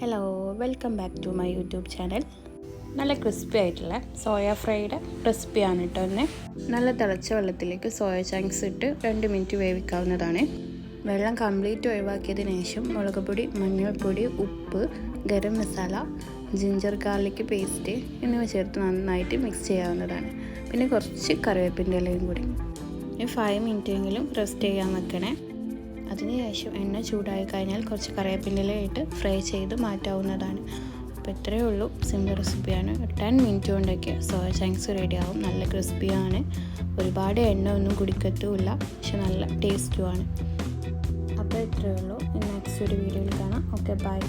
Hello welcome back to my YouTube channel നല്ല crispy ആയിട്ടുള്ള soya fried റെസിപ്പിയാണ് കേട്ടോ തന്നെ നല്ല തിളച്ച വെള്ളത്തിലേക്ക് സോയ ചങ്ക്സ് ഇട്ട് രണ്ട് മിനിറ്റ് വേവിക്കാവുന്നതാണ്. വെള്ളം കംപ്ലീറ്റ് ഒഴിവാക്കിയതിന് ശേഷം മുളക് പൊടി മഞ്ഞൾപ്പൊടി ഉപ്പ് garam masala ginger garlic paste എന്നിവ ചേർത്ത് നന്നായിട്ട് മിക്സ് ചെയ്യാവുന്നതാണ്. പിന്നെ കുറച്ച് കറിവേപ്പിന്റെ ഇലയും കൂടി. ഫൈവ് മിനിറ്റെങ്കിലും റെസ്റ്റ് ചെയ്യാൻ വെക്കണേ. അതിനുശേഷം എണ്ണ ചൂടായി കഴിഞ്ഞാൽ കുറച്ച് കറിവേപ്പില ഫ്രൈ ചെയ്ത് മാറ്റാവുന്നതാണ്. അപ്പോൾ ഇത്രയേ ഉള്ളൂ. സിമ്പിൾ റെസിപ്പിയാണ്. ടെൻ മിനിറ്റ് കൊണ്ടൊക്കെ സോയ ചങ്ക്സ് റെഡിയാവും. നല്ല ക്രിസ്പിയാണ്. ഒരുപാട് എണ്ണ ഒന്നും കുടിക്കത്തുമില്ല. പക്ഷെ നല്ല ടേസ്റ്റുമാണ്. അപ്പോൾ ഇത്രയേ ഉള്ളൂ. നെക്സ്റ്റ് ഒരു വീഡിയോയിൽ കാണാം. Okay bye.